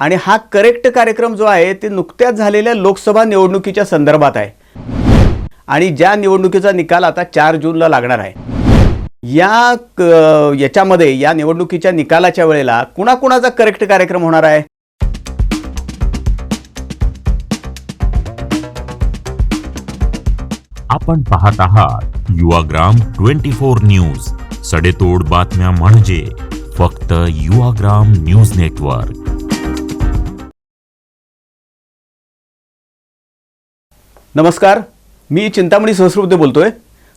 आणि हा करेक्ट कार्यक्रम जो आहे ते नुकत्याच झालेल्या लोकसभा निवडणुकीच्या संदर्भात आहे. आणि ज्या निवडणुकीचा निकाल आता चार जूनला लागणार आहे. या याच्यामध्ये या निवडणुकीच्या निकालाच्या वेळेला कुणाकुणाचा करेक्ट कार्यक्रम होणार आहे? आपण पाहत आहात युवाग्राम ट्वेंटी फोर न्यूज. सडेतोड बातम्या म्हणजे फक्त युवाग्राम न्यूज नेटवर्क. नमस्कार मी चिंतामणी सहस्रबुद्धे बोलतोय.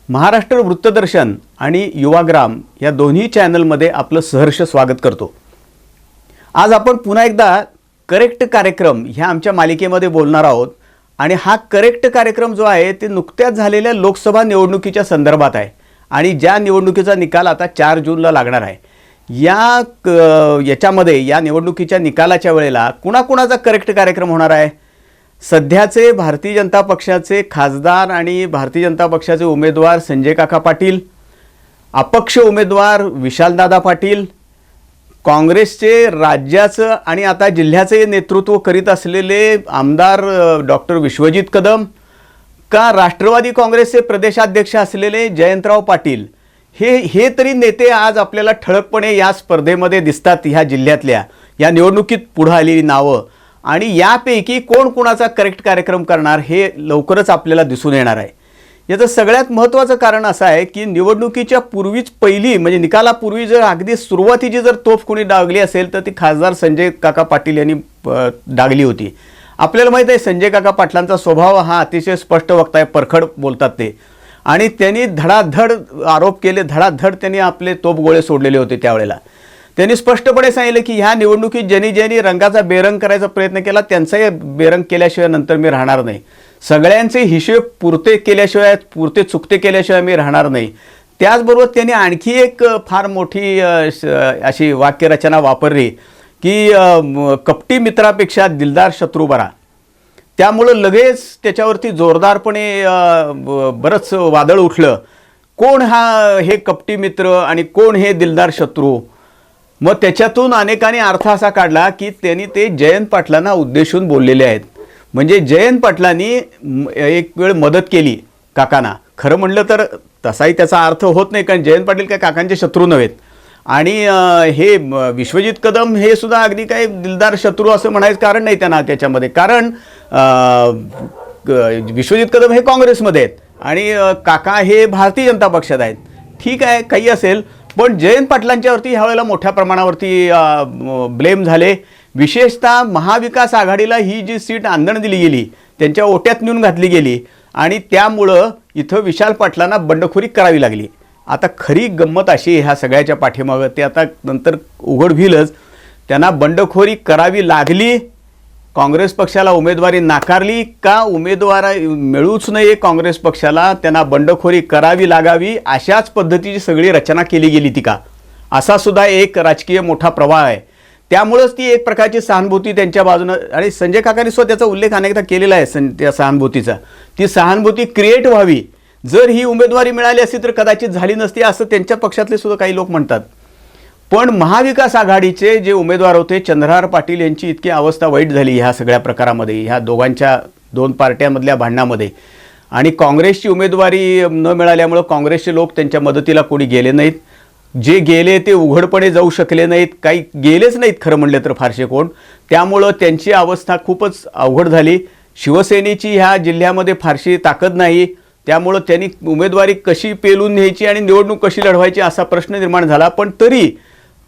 महाराष्ट्र वृत्तदर्शन आणि युवाग्राम या दोन्ही चॅनलमध्ये आपलं सहर्ष स्वागत करतो. आज आपण पुन्हा एकदा करेक्ट कार्यक्रम ह्या आमच्या मालिकेमध्ये बोलणार आहोत आणि हा करेक्ट कार्यक्रम जो आहे ते नुकत्याच झालेल्या लोकसभा निवडणुकीच्या संदर्भात आहे आणि ज्या निवडणुकीचा निकाल आता चार जूनला लागणार आहे. या क याच्यामध्ये या निवडणुकीच्या निकालाच्या वेळेला कुणाकुणाचा करेक्ट कार्यक्रम होणार आहे? सध्याचे भारतीय जनता पक्षाचे खासदार आणि भारतीय जनता पक्षाचे उमेदवार संजय काका पाटील अपक्ष उमेदवार विशालदादा पाटील काँग्रेसचे राज्याचं आणि आता जिल्ह्याचे नेतृत्व करीत असलेले आमदार डॉक्टर विश्वजित कदम का राष्ट्रवादी काँग्रेसचे प्रदेशाध्यक्ष असलेले जयंतराव पाटील हे हे तरी नेते आज आपल्याला ठळकपणे या स्पर्धेमध्ये दिसतात ह्या जिल्ह्यातल्या. या निवडणुकीत पुढं आलेली नावं आणि यापैकी कोण कोणाचा करेक्ट कार्यक्रम करणार हे लवकरच आपल्याला दिसून येणार आहे. याचं सगळ्यात महत्त्वाचं कारण असं आहे की निवडणुकीच्या पूर्वीच पहिली म्हणजे निकालापूर्वी जर अगदी सुरुवातीची जर तोफ कोणी डागली असेल तर ती खासदार संजय काका पाटील यांनी डागली होती. आपल्याला माहीत आहे संजय काका पाटलांचा स्वभाव हा अतिशय स्पष्ट वक्ता आहे परखड बोलतात ते. आणि त्यांनी धडाधड आरोप केले धडाधड त्यांनी आपले तोफगोळे सोडलेले होते त्यावेळेला. त्यांनी स्पष्टपणे सांगितलं की ह्या निवडणुकीत ज्यांनी ज्यांनी रंगाचा बेरंग करायचा प्रयत्न केला त्यांचाही बेरंग केल्याशिवाय नंतर मी राहणार नाही. सगळ्यांचे हिशेब पुरते केल्याशिवाय पुरते चुकते केल्याशिवाय मी राहणार नाही. त्याचबरोबर त्यांनी आणखी एक फार मोठी श- अशी वाक्यरचना वापरली की कपटी मित्रापेक्षा दिलदार शत्रू बरा. त्यामुळं लगेच त्याच्यावरती जोरदारपणे ब- बरंच वादळ उठलं. कोण हा हे कपटी मित्र आणि कोण हे दिलदार शत्रू? मग त्याच्यातून अनेकांनी अर्थ असा काढला की त्यांनी ते जयंत पाटलांना उद्देशून बोललेले आहेत. म्हणजे जयंत पाटलांनी एक वेळ मदत केली काकांना. खरं म्हणलं तर तसाही त्याचा अर्थ होत नाही कारण जयंत पाटील काय काकांचे शत्रू नव्हेत. आणि हे विश्वजित कदम हे सुद्धा अगदी काही दिलदार शत्रू असं म्हणायचं कारण नाही त्यांना त्याच्यामध्ये. कारण विश्वजित कदम हे काँग्रेसमध्ये आहेत. आणि काका हे भारतीय जनता पक्षात आहेत. ठीक आहे काही असेल पण जयंत पाटलांच्यावरती ह्यावेळेला मोठ्या प्रमाणावरती ब्लेम झाले. विशेषतः महाविकास आघाडीला ही जी सीट आंदण दिली गेली त्यांच्या ओट्यात नेऊन घातली गेली आणि त्यामुळं इथं विशाल पाटलांना बंडखोरी करावी लागली. आता खरी गंमत अशी ह्या सगळ्याच्या पाठीमागं. ते आता नंतर उघड होईलच त्यांना बंडखोरी करावी लागली. काँग्रेस पक्षाला उमेदवारी नाकारली का उमेदवार मिळूच नये काँग्रेस पक्षाला? त्यांना बंडखोरी करावी लागावी अशाच पद्धतीची सगळी रचना केली गेली ती का? असा सुद्धा एक राजकीय मोठा प्रवाह आहे. त्यामुळंच ती एक प्रकारची सहानुभूती त्यांच्या बाजूनं आणि संजय काकांनी सुद्धा त्याचा उल्लेख अनेकदा केलेला आहे सं त्या सहानुभूतीचा. ती सहानुभूती क्रिएट व्हावी. जर ही उमेदवारी मिळाली असती तर कदाचित झाली नसती असं त्यांच्या पक्षातले सुद्धा काही लोक म्हणतात. पण महाविकास आघाडीचे जे उमेदवार होते चंद्रहार पाटील यांची इतकी अवस्था वाईट झाली ह्या सगळ्या प्रकारामध्ये ह्या दोघांच्या दोन पार्ट्यांमधल्या भांडणामध्ये. आणि काँग्रेसची उमेदवारी न मिळाल्यामुळं काँग्रेसचे लोक त्यांच्या मदतीला कोणी गेले नाहीत. जे गेले ते उघडपणे जाऊ शकले नाहीत. काही गेलेच नाहीत खरं म्हणले तर फारसे कोण. त्यामुळं त्यांची अवस्था खूपच अवघड झाली. शिवसेनेची ह्या जिल्ह्यामध्ये फारशी ताकद नाही. त्यामुळं त्यांनी उमेदवारी कशी पेलून न्यायची आणि निवडणूक कशी लढवायची असा प्रश्न निर्माण झाला. पण तरी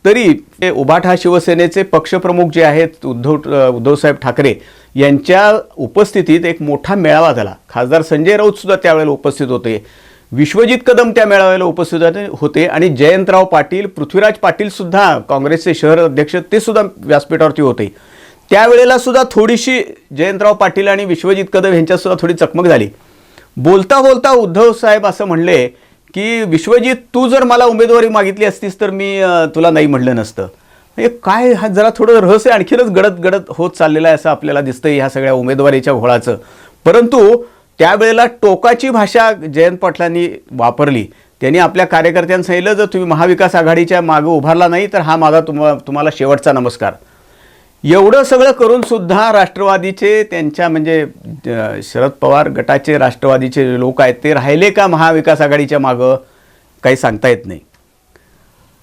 तरी ते उभाठा शिवसेनेचे पक्षप्रमुख जे आहेत उद्धव उद्धवसाहेब ठाकरे यांच्या उपस्थितीत एक मोठा मेळावा झाला. खासदार संजय राऊतसुद्धा त्यावेळेला उपस्थित होते. विश्वजित कदम त्या मेळाव्याला उपस्थित होते- आणि जयंतराव पाटील पृथ्वीराज पाटीलसुद्धा काँग्रेसचे शहर अध्यक्ष ते सुद्धा व्यासपीठावरती होते. त्यावेळेला सुद्धा थोडीशी जयंतराव पाटील आणि विश्वजित कदम यांच्यातसुद्धा थोडी चकमक झाली. बोलता बोलता उद्धव साहेब असं म्हणले की विश्वजीत तू जर मला उमेदवारी मागितली असतीस तर मी तुला नाही म्हणलं नसतं. हे काय हा जरा थोडं रहस्य आणखीनच गडद गडद होत चाललेलं आहे असं आपल्याला दिसतं ह्या सगळ्या उमेदवारीच्या घोळाचं परंतु त्यावेळेला टोकाची भाषा जयंत पाटलांनी वापरली. त्यांनी आपल्या कार्यकर्त्यांना सांगितलं जर तुम्ही महाविकास आघाडीच्या मागं उभारला नाही तर हा माझा तुम्हा तुम्हाला शेवटचा नमस्कार. एवढं सगळं करून सुद्धा राष्ट्रवादीचे त्यांच्या म्हणजे शरद पवार गटाचे राष्ट्रवादीचे लोक आहेत ते राहिले का महाविकास आघाडीच्या मागं? काही सांगता येत नाही.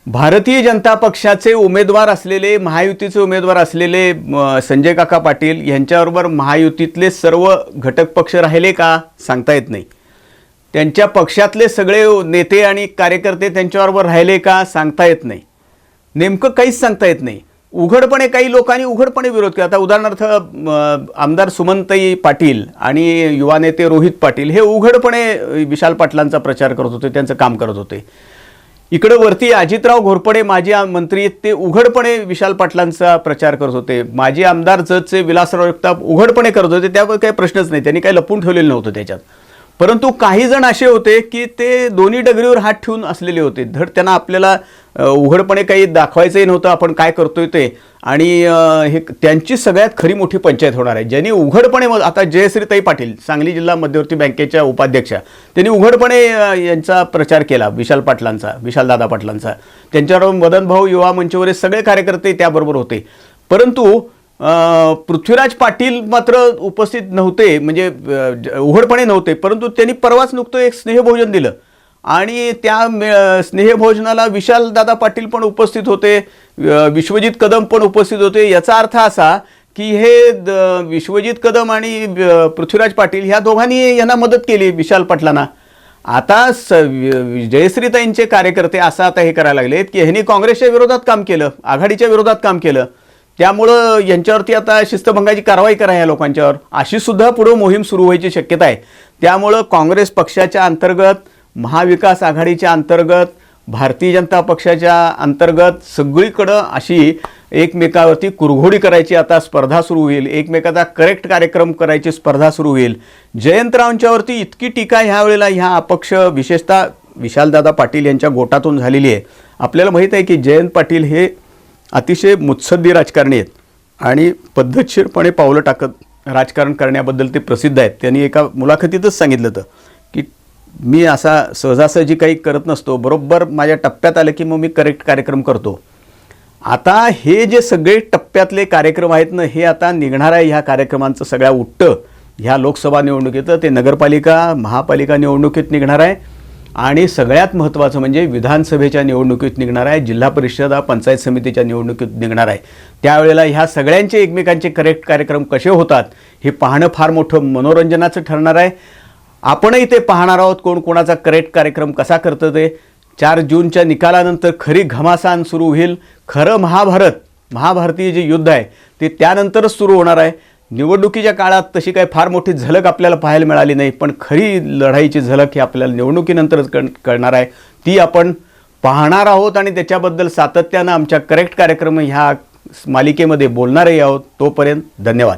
भारतीय जनता पक्षाचे उमेदवार असलेले महायुतीचे उमेदवार असलेले संजय काका पाटील यांच्याबरोबर महायुतीतले सर्व घटक पक्ष राहिले का? सांगता येत नाही. त्यांच्या पक्षातले सगळे नेते आणि कार्यकर्ते त्यांच्याबरोबर राहिले का? सांगता येत नाही. नेमकं काहीच सांगता येत नाही. उघडपणे काही लोकांनी उघडपणे विरोध केला. आता उदाहरणार्थ आमदार सुमंतई पाटील आणि युवा नेते रोहित पाटील हे उघडपणे विशाल पाटलांचा प्रचार करत होते त्यांचं काम करत होते. इकडं वरती अजितराव घोरपडे माजी मंत्री आहेत ते उघडपणे विशाल पाटलांचा प्रचार करत होते. माजी आमदार जजचे विलासराव जगताप उघडपणे करत होते. त्यावर काही प्रश्नच नाही. त्यांनी काही लपून ठेवलेलं नव्हतं त्याच्यात. परंतु काही जण असे होते की ते दोन्ही डगरीवर हात ठेवून असलेले होते. धड त्यांना आपल्याला उघडपणे काही दाखवायचंही नव्हतं आपण काय करतोय ते. आणि हे त्यांची सगळ्यात खरी मोठी पंचायत होणार आहे. ज्यांनी उघडपणे मग आता जयश्रीताई पाटील सांगली जिल्हा मध्यवर्ती बँकेच्या उपाध्यक्षा त्यांनी उघडपणे यांचा प्रचार केला विशाल पाटलांचा विशालदादा पाटलांचा. त्यांच्याबरोबर मदनभाऊ युवा मंचवरील हे सगळे कार्यकर्ते त्याबरोबर होते. परंतु पृथ्वीराज पाटील मात्र उपस्थित नव्हते म्हणजे उघडपणे नव्हते परंतु त्यांनी परवाच नुकतं एक स्नेहभोजन दिलं. आणि त्या स्नेहभोजनाला विशालदादा पाटील पण उपस्थित होते विश्वजित कदम पण उपस्थित होते. याचा अर्थ असा की हे द- विश्वजित कदम आणि पृथ्वीराज पाटील ह्या दोघांनी यांना मदत केली विशाल पाटलांना. आता स वि- जयश्रीताईंचे कार्यकर्ते असं आता हे करायला लागलेत की ह्यांनी काँग्रेसच्या विरोधात काम केलं आघाडीच्या विरोधात काम केलं. त्यामुळं यांच्यावरती आता शिस्तभंगाची कारवाई करा या लोकांच्यावर. अशी सुद्धा पुढं मोहीम सुरू व्हायची शक्यता आहे. त्यामुळं काँग्रेस पक्षाच्या अंतर्गत महाविकास आघाडीच्या अंतर्गत भारतीय जनता पक्षाच्या अंतर्गत सगळीकडं अशी एकमेकावरती कुरघोडी करायची आता स्पर्धा सुरू होईल. एकमेकाचा करेक्ट कार्यक्रम करायची स्पर्धा सुरू होईल. जयंतरावांच्यावरती इतकी टीका ह्या वेळेला ह्या अपक्ष विशेषतः विशालदादा पाटील यांच्या गोटातून झालेली आहे. आपल्याला माहीत आहे की जयंत पाटील हे अतिशय मुत्सद्दी राजकारणी आहेत. आणि पद्धतशीरपणे पावलं टाकत राजकारण करण्याबद्दल ते प्रसिद्ध आहेत. त्यांनी एका मुलाखतीतच सांगितलं होतं की मी असा सहजासहजी काही करत नसतो. बरोबर माझ्या टप्प्यात आलं की मग मी करेक्ट कार्यक्रम करतो. आता हे जे सगळे टप्प्यातले कार्यक्रम आहेत ना हे आता निघणार आहे ह्या कार्यक्रमांचं सगळ्या उट्टं. ह्या लोकसभा निवडणुकीत ते नगरपालिका महापालिका निवडणुकीत निघणार आहे. आणि सगळ्यात महत्त्वाचं म्हणजे विधानसभेच्या निवडणुकीत निघणार आहे जिल्हा परिषदा पंचायत समितीच्या निवडणुकीत निघणार आहे. त्यावेळेला ह्या सगळ्यांचे एकमेकांचे करेक्ट कार्यक्रम कसे होतात हे पाहणं फार मोठं मनोरंजनाचं ठरणार आहे. आपणही ते पाहणार आहोत कोण कोणाचा करेक्ट कार्यक्रम कसा करतं ते. चार जूनच्या निकालानंतर खरी घमासान सुरू होईल. खरं महाभारत महाभारतीय जे युद्ध आहे ते त्यानंतरच सुरू होणार आहे. निवडणुकीच्या काळात तशी काही फार मोठी झलक आपल्याला पाहायला मिळाली नाही पण खरी लढाईची झलक ही आपल्याला निवडणुकीनंतरच कळ कळणार आहे. ती आपण पाहणार आहोत आणि त्याच्याबद्दल सातत्यानं आमच्या करेक्ट कार्यक्रम ह्या मालिकेमध्ये बोलणारही आहोत. तोपर्यंत धन्यवाद.